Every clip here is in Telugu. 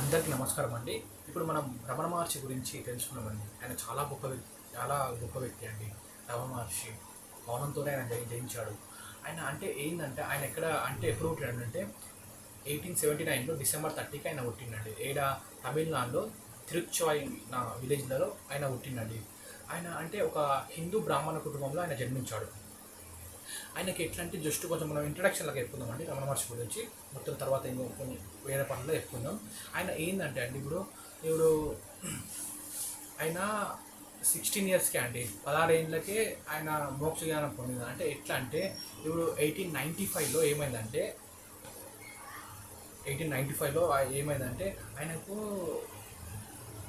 అందరికీ నమస్కారం అండి. ఇప్పుడు మనం రమణ మహర్షి గురించి తెలుసుకున్నామండి. ఆయన చాలా గొప్ప వ్యక్తి చాలా గొప్ప వ్యక్తి అండి. రమణ మహర్షి మౌనంతోనే ఆయన జయించాడు ఆయన అంటే ఏంటంటే ఆయన ఎక్కడ అంటే ఎప్పుడు అంటే ఎయిటీన్ సెవెంటీ నైన్లో డిసెంబర్ థర్టీకి ఆయన పుట్టిండండి. ఏడ? తమిళనాడులో తిరుచువై నా విలేజ్లలో ఆయన పుట్టిండండి. ఆయన అంటే ఒక హిందూ బ్రాహ్మణ కుటుంబంలో ఆయన జన్మించాడు. ఆయనకి ఎట్లాంటి జస్ట్ కొంచెం మనం ఇంట్రడక్షన్లోకి చెప్పుకుందాం అండి రమణ మహర్షి గురించి మొత్తం తర్వాత ఇంకో కొన్ని వేరే పనుల్లో చెప్పుకుందాం. ఆయన ఏంటంటే అండి ఇప్పుడు ఇప్పుడు ఆయన సిక్స్టీన్ ఇయర్స్కే అండి. పదహారు ఏళ్ళకే ఆయన మోక్ష జ్ఞానం పొందింది అంటే ఎట్లా అంటే ఇప్పుడు ఎయిటీన్ నైంటీ ఫైవ్లో ఏమైందంటే ఎయిటీన్ నైంటీ ఫైవ్లో ఏమైందంటే ఆయనకు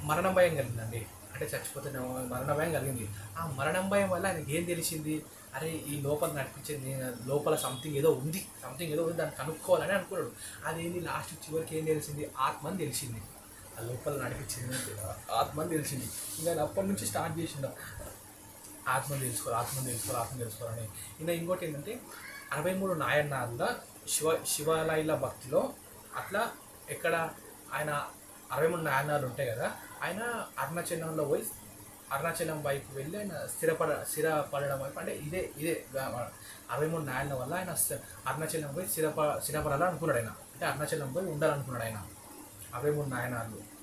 మరణ భయం కలిగిందండి. అంటే చచ్చిపోతే మరణ భయం కలిగింది. ఆ మరణం భయం వల్ల ఆయనకి ఏం తెలిసింది? అరే ఈ లోపల నడిపించింది లోపల సంథింగ్ ఏదో ఉంది సంథింగ్ ఏదో ఉంది దాన్ని కనుక్కోవాలని అనుకున్నాడు. అదేంది లాస్ట్ చివరికి ఏం తెలిసింది? ఆత్మని తెలిసింది. ఆ లోపల నడిపించింది ఆత్మని తెలిసింది. ఇంకా అప్పటి నుంచి స్టార్ట్ చేసిండు. ఆత్మ తెలుసుకోవాలి ఆత్మ తెలుసుకోవాలి ఆత్మ తెలుసుకోవాలని. ఇంకా ఇంకోటి ఏంటంటే అరవై మూడు నాయన్నాళ్ళ శివ శివాలయాల భక్తిలో అట్లా ఎక్కడ ఆయన అరవై మూడు నాయనాలు ఉంటాయి కదా ఆయన అరుణాచలంలో పోయి అరుణాచలం వైపు వెళ్ళి ఆయన స్థిరపడ స్థిరపడడం వైపు అంటే ఇదే ఇదే అరవై మూడు నాయన వల్ల ఆయన అరుణాచలం పోయి స్థిరప స్థిరపడాలని అనుకున్నాడు ఆయన. అంటే అరుణాచలం పోయి ఉండాలనుకున్నాడు ఆయన. అరవై మూడు నాయనాలు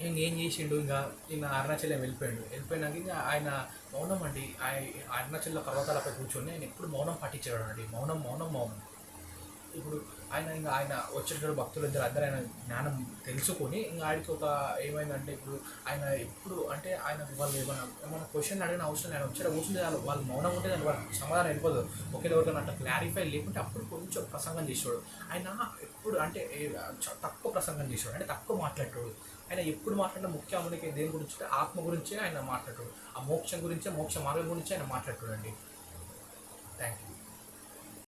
ఏం చేసిండు? ఇంకా ఈయన అరుణాచలం వెళ్ళిపోయాడు. వెళ్ళిపోయినాక ఇంకా ఆయన మౌనం అండి. ఆయ- అరుణాచల పర్వతాలపై కూర్చొని ఆయన ఎప్పుడు మౌనం పాటించాడు అండి. మౌనం మౌనం మౌనం. ఇప్పుడు ఆయన ఇంకా ఆయన వచ్చేటప్పుడు భక్తులు ఇద్దరు అందరూ ఆయన జ్ఞానం తెలుసుకొని ఇంకా ఆయనకి ఒక ఏమైందంటే ఇప్పుడు ఆయన ఎప్పుడు అంటే ఆయన వాళ్ళు ఏమైనా ఏమైనా క్వశ్చన్ అడిగిన అవసరం ఆయన వచ్చాడు కూర్చుంటే వాళ్ళు వాళ్ళు మౌనం ఉంటే దాని వాళ్ళు సమాధానం వెళ్ళిపోదు ఒకే ఎవరికైనా అట్లా క్లారిఫై లేకుంటే అప్పుడు కొంచెం ప్రసంగం చేసేవాడు. ఆయన ఎప్పుడు అంటే తక్కువ ప్రసంగం చేసేవాడు. అంటే తక్కువ మాట్లాడేవాడు ఆయన ఎప్పుడు మాట్లాడిన ముఖ్య ముఖ్యమునికి దేని గురించి ఆత్మ గురించే ఆయన మాట్లాడాడు ఆ మోక్షం గురించే మోక్ష మార్గం గురించే ఆయన మాట్లాడాడు అండి థ్యాంక్ యూ